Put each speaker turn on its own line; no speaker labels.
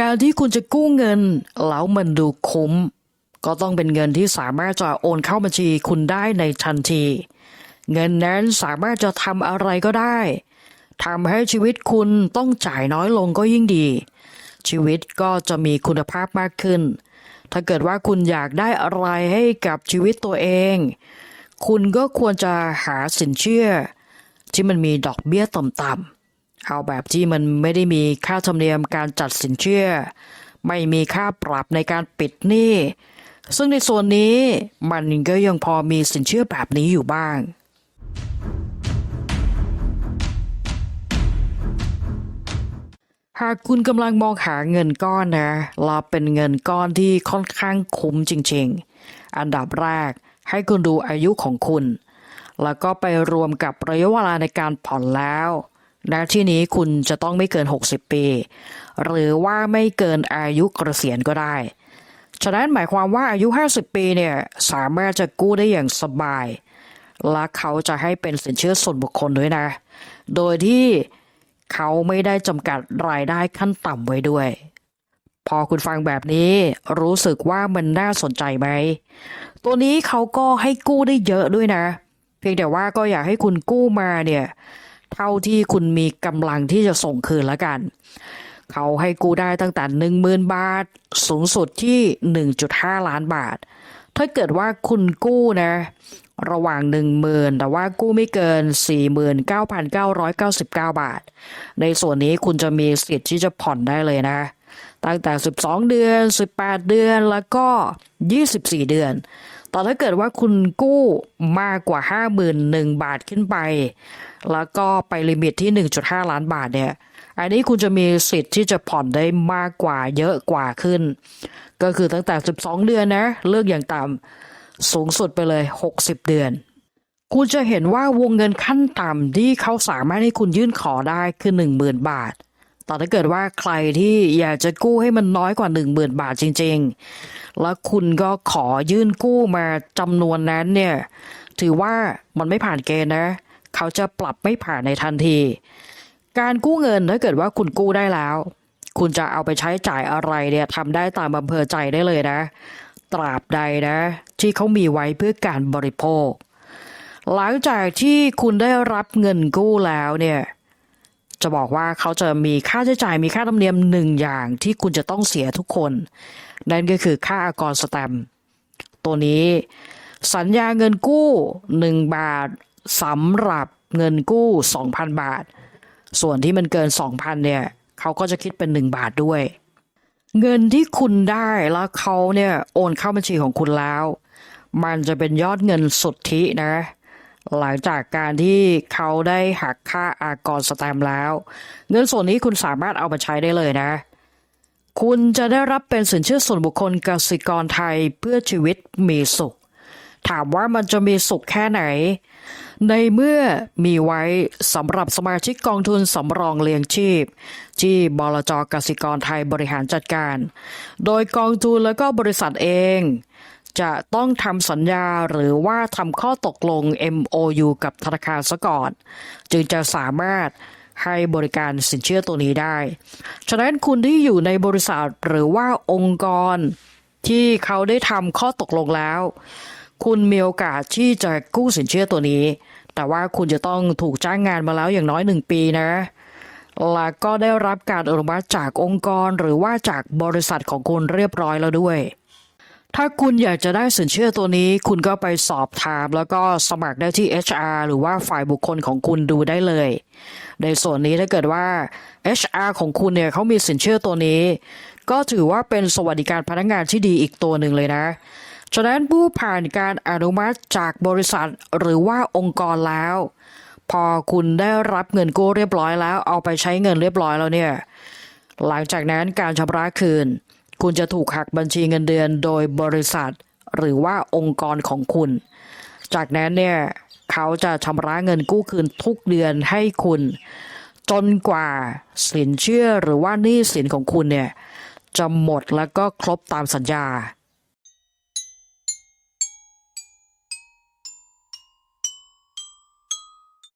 การที่คุณจะกู้เงิน แล้วมันดูคุ้ม ก็ต้องเป็นเงินที่สามารถจะโอนเข้าบัญชีคุณได้ในทันที เงินนั้นสามารถจะทำอะไรก็ได้ทำให้ชีวิตคุณต้องจ่ายน้อยลงก็ยิ่งดี ชีวิตก็จะมีคุณภาพมากขึ้น ถ้าเกิดว่าคุณอยากได้อะไรให้กับชีวิตตัวเอง คุณก็ควรจะหาสินเชื่อ ที่มันมีดอกเบี้ยต่ำๆ เอาแบบที่มันไม่ได้มีค่าธรรมเนียมการจัดสินเชื่อ ไม่มีค่าปรับในการปิดหนี้ซึ่งในส่วนนี้มันก็ยังพอมีสินเชื่อแบบนี้อยู่บ้าง หากคุณกำลังมองหาเงินก้อนนะเราเป็นเงินก้อนที่ค่อนข้างคุ้มจริงๆ อันดับแรกให้คุณดูอายุของคุณ แล้วก็ไปรวมกับระยะเวลาในการผ่อนแล้ว ณที่นี้คุณจะต้องไม่เกิน 60 ปี หรือว่าไม่เกินอายุเกษียณก็ได้ ฉะนั้นหมายความว่าอายุ 50 ปีเนี่ยสามารถจะกู้ได้อย่างสบาย และเขาจะให้เป็นสินเชื่อส่วนบุคคลด้วยนะ โดยที่เขาไม่ได้จำกัดรายได้ขั้นต่ำไว้ด้วย พอคุณฟังแบบนี้รู้สึกว่ามันน่าสนใจไหม ตัวนี้เขาก็ให้กู้ได้เยอะด้วยนะ เพียงแต่ว่าก็อยากให้คุณกู้มาเนี่ย เท่าที่คุณมีกำลังที่จะส่งคืนแล้วกัน เขาให้กู้ได้ตั้งแต่หนึ่งมืนบาท สูงสุดที่1.5ล้านบาท ถ้าเกิดว่าคุณกู้นะ ระหว่าง1 0,000แต่ว่ากู้ไม่เกิน49,999บาท ในส่วนนี้คุณจะมีสิทธิ์ที่จะผ่อนได้เลยนะตั้งแต่ 12 เดือน 18 เดือน แล้วก็ 24 เดือน แต่ถ้าเกิดว่าคุณกู้มากกว่า 51,000 บาทขึ้นไป แล้วก็ไปลิมิตที่ 1.5 ล้านบาทเนี่ย อันนี้คุณจะมีสิทธิ์ที่จะผ่อนได้มากกว่าเยอะกว่าขึ้น ก็คือตั้งแต่ 12 เดือนนะ เลือกอย่างต่ำสูงสุดไปเลย 60 เดือน คุณจะเห็นว่าวงเงินขั้นต่ำที่เขาสามารถให้คุณยื่นขอได้คือ 10,000 บาท แต่ถ้าเกิดว่าใครที่อยากจะกู้ให้มันน้อยกว่า 10,000 บาทจริง ๆ แล้วคุณก็ขอยื่นกู้มาจำนวนนั้นเนี่ย ถือว่ามันไม่ผ่านเกณฑ์นะ เขาจะปรับไม่ผ่านในทันที การกู้เงินถ้าเกิดว่าคุณกู้ได้แล้ว คุณจะเอาไปใช้จ่ายอะไรเนี่ยทำได้ตามอำเภอใจได้เลยนะ ตราบใดนะ ที่เขามีไว้เพื่อการบริโภค หลังจากที่คุณได้รับเงินกู้แล้วเนี่ย จะบอกว่าเขาจะมีค่าใช้จ่ายมีค่าธรรมเนียมหนึ่งอย่างที่คุณจะต้องเสียทุกคน นั่นก็คือค่าอากรสแตมตัวนี้ สัญญาเงินกู้ 1 บาทสำหรับเงินกู้ 2,000 บาท ส่วนที่มันเกิน 2,000เนี่ยเขาก็จะคิดเป็น 1 บาทด้วย เงินที่คุณได้แล้วเขาเนี่ยโอนเข้าบัญชีของคุณแล้ว มันจะเป็นยอดเงินสุทธินะ หลังจากการที่เขาได้หักค่าอากรสแตมแล้ว เงินส่วนนี้คุณสามารถเอามาใช้ได้เลยนะ คุณจะได้รับเป็นสินเชื่อส่วนบุคคลกสิกรไทยเพื่อชีวิตมีสุข ถามว่ามันจะมีสุขแค่ไหน ในเมื่อมีไว้สำหรับสมาชิกกองทุนสำรองเลี้ยงชีพ ที่บลจกสิกรไทยบริหารจัดการ โดยกองทุนแล้วก็บริษัทเอง จะต้องทำสัญญาหรือว่าทำข้อตกลง MOU กับธนาคารซะก่อน จึงจะสามารถให้บริการสินเชื่อตัวนี้ได้ ฉะนั้นคุณที่อยู่ในบริษัทหรือว่าองค์กรที่เขาได้ทำข้อตกลงแล้ว คุณมีโอกาสที่จะกู้สินเชื่อตัวนี้ แต่ว่าคุณจะต้องถูกจ้างงานมาแล้วอย่างน้อยหนึ่งปีนะและก็ได้รับการอนุมัติจากองค์กรหรือว่าจากบริษัทของคุณเรียบร้อยแล้วด้วย ถ้าคุณอยากจะได้สินเชื่อตัวนี้ คุณก็ไปสอบถาม แล้วก็สมัครได้ที่ HR หรือว่าฝ่ายบุคคลของคุณดูได้เลย ในส่วนนี้ถ้าเกิดว่า HR ของคุณเนี่ยเขามีสินเชื่อตัวนี้ ก็ถือว่าเป็นสวัสดิการพนักงานที่ดีอีกตัวหนึ่งเลยนะฉะนั้นผู้ผ่านการอนุมัติจากบริษัทหรือว่าองค์กรแล้ว พอคุณได้รับเงินกู้เรียบร้อยแล้ว เอาไปใช้เงินเรียบร้อยแล้วเนี่ยหลังจากนั้นการชำระคืน คุณจะถูกหักบัญชีเงินเดือนโดยบริษัท หรือว่าองค์กรของคุณ จากนั้นเนี่ยเขาจะชำระเงินกู้คืนทุกเดือนให้คุณ จนกว่าสินเชื่อหรือว่าหนี้สินของคุณเนี่ยจะหมดแล้วก็ครบตามสัญญา